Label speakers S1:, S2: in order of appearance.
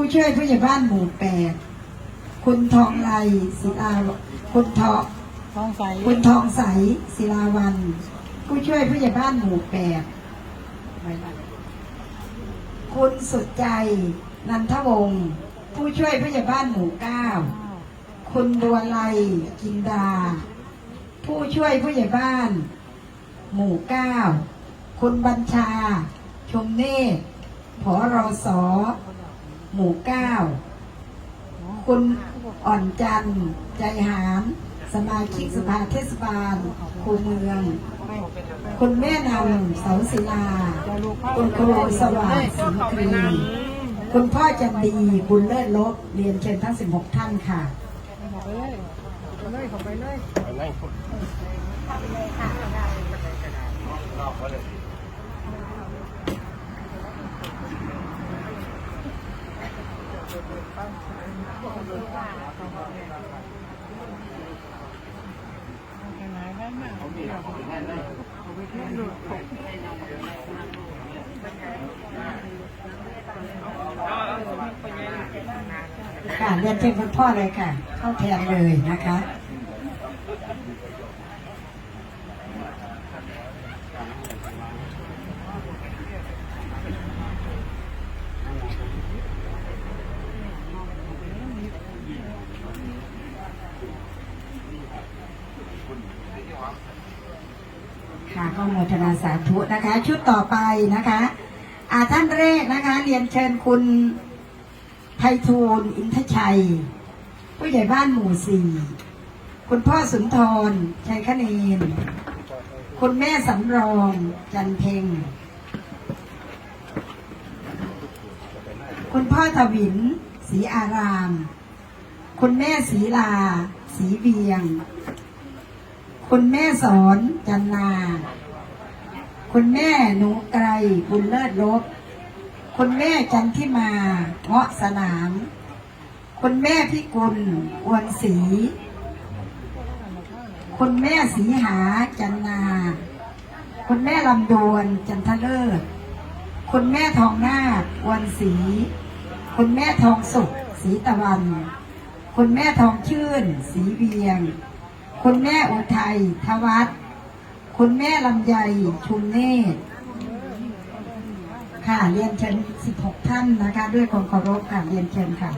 S1: ผู้ช่วยผู้ใหญ่บ้านหมู่แปดคุณทองไลศิลาคุณทอง
S2: ท้องใส
S1: คุณทองใสศิลาวัน ผู้ช่วยผู้ใหญ่บ้านหมู่แปดคุณสุดใจ นันทวงศ์ผู้ช่วยผู้ใหญ่บ้านหมู่เก้าคุณบัวไลกินดา ผู้ช่วยผู้ใหญ่บ้าน หมู่เก้าคุณบัญชา ชมเนตรผอรอสอ หมู่เก้าคุณอ่อนจันทร์ใจหารสมาชิกสภาเทศบาลคูเมือง คุณแม่นำเสาศิลา คุณครูสว่างสิงห์กรีคุณพ่อจันดีบุญเลิศลบเรียนเชิญทั้ง 16 ท่านค่ะ
S2: เข้าไปเลยเข้าไปเลยเข้าไปเลย
S1: ค่ะเรียนเชิญคุณพ่อเลยค่ะ เข้าแทนเลยนะคะ ค่ะก็โมทนาสาธุนะคะ ชุดต่อไปนะคะอาท่านแรกนะคะ เรียนเชิญคุณไพฑูรย์อินทชัย ผู้ใหญ่บ้านหมู่สี่คุณพ่อสุนทรชัยคเนนคุณแม่สำรองจันเพ็ง คุณพ่อทวินศรีอาราม คุณแม่ศรีลาศรีเวียง คุณแม่สอนจันนา คุณแม่หนูไกรบุญเลิศลบ คุณแม่จันทิมาเงาะสนาม คุณแม่พิกุลอวนศรีคุณแม่สีหาจันนา คุณแม่ลำดวนจันทเลิศ คุณแม่ทองนาคอวนศรี คุณแม่ทองสุขศรีตะวัน คุณแม่ทองชื่นศรีเวียง คุณแม่อุทัยทวัฒน์คุณแม่ลำไยชุมเนตรค่ะเรียนเชิญ16 ท่านนะคะ ด้วยความเคารพค่ะเรียนเชิญค่ะ